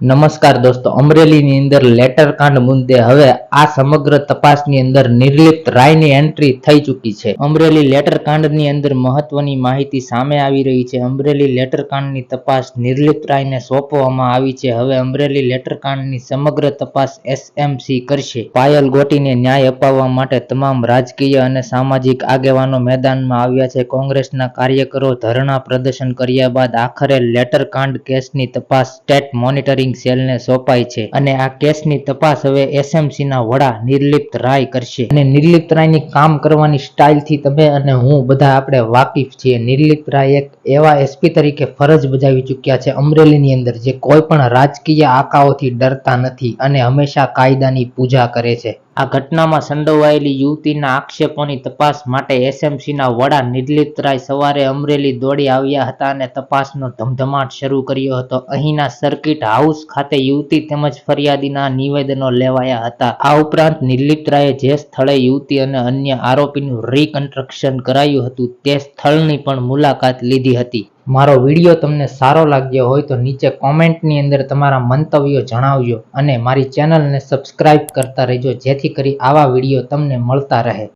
નમસ્કાર દોસ્તો, અમરેલીની અંદર લેટર કાંડ મુદ્દે હવે આ સમગ્ર તપાસની અંદર નિર્લિપ્ત રાયની એન્ટ્રી થઈ ચૂકી છે. અમરેલી લેટર કાંડની અંદર મહત્વની માહિતી સામે આવી રહી છે. અમરેલી લેટર કાંડની તપાસ નિર્લિપ્ત રાયને સોંપવામાં આવી છે. હવે અમરેલી લેટર કાંડની સમગ્ર તપાસ એસએમસી કરશે. પાયલ ગોટીને ન્યાય અપાવવા માટે તમામ રાજકીય અને સામાજિક આગેવાનો મેદાનમાં આવ્યા છે. કોંગ્રેસના કાર્યકરો ધરણા પ્રદર્શન કર્યા બાદ આખરે લેટર કાંડ કેસની તપાસ સ્ટેટ મોનિટરિંગ સેલને સોંપાઈ છે અને આ કેસની તપાસ હવે એસએમસી ના વડા નિર્લિપ્ત રાય કરશે. અને નિર્લિપ્ત રાયની કામ કરવાની સ્ટાઇલથી તમે અને હું બધા આપણે વાકેફ છીએ. નિર્લિપ્ત રાય એક એવા એસપી તરીકે ફરજ બજાવી ચૂક્યા છે અમરેલીની અંદર, જે કોઈ પણ રાજકીય આકાઓથી ડરતા નથી અને હંમેશા કાયદાની પૂજા કરે છે. આ ઘટનામાં સંડોવાયેલી યુવતીના આક્ષેપોની તપાસ માટે એસએમસીના વડા નિર્લિપ્ત રાય સવારે અમરેલી દોડી આવ્યા હતા અને તપાસનો ધમધમાટ શરૂ કર્યો હતો. અહીંના સર્કિટ હાઉસ ખાતે યુવતી તેમજ ફરિયાદીના નિવેદનો લેવાયા હતા. આ ઉપરાંત નિર્લિપ્તરાએ જે સ્થળે યુવતી અને અન્ય આરોપીનું રિકન્સ્ટ્રક્શન કરાયું હતું, તે સ્થળની પણ મુલાકાત લીધી હતી. મારો વીડિયો તમને સારો લાગ્યો હોય તો નીચે કોમેન્ટની અંદર તમારા મંતવ્યો જણાવજો અને મારી ચેનલને સબસ્ક્રાઇબ કરતા રહેજો, જેથી કરી આવા વીડિયો તમને મળતા રહે.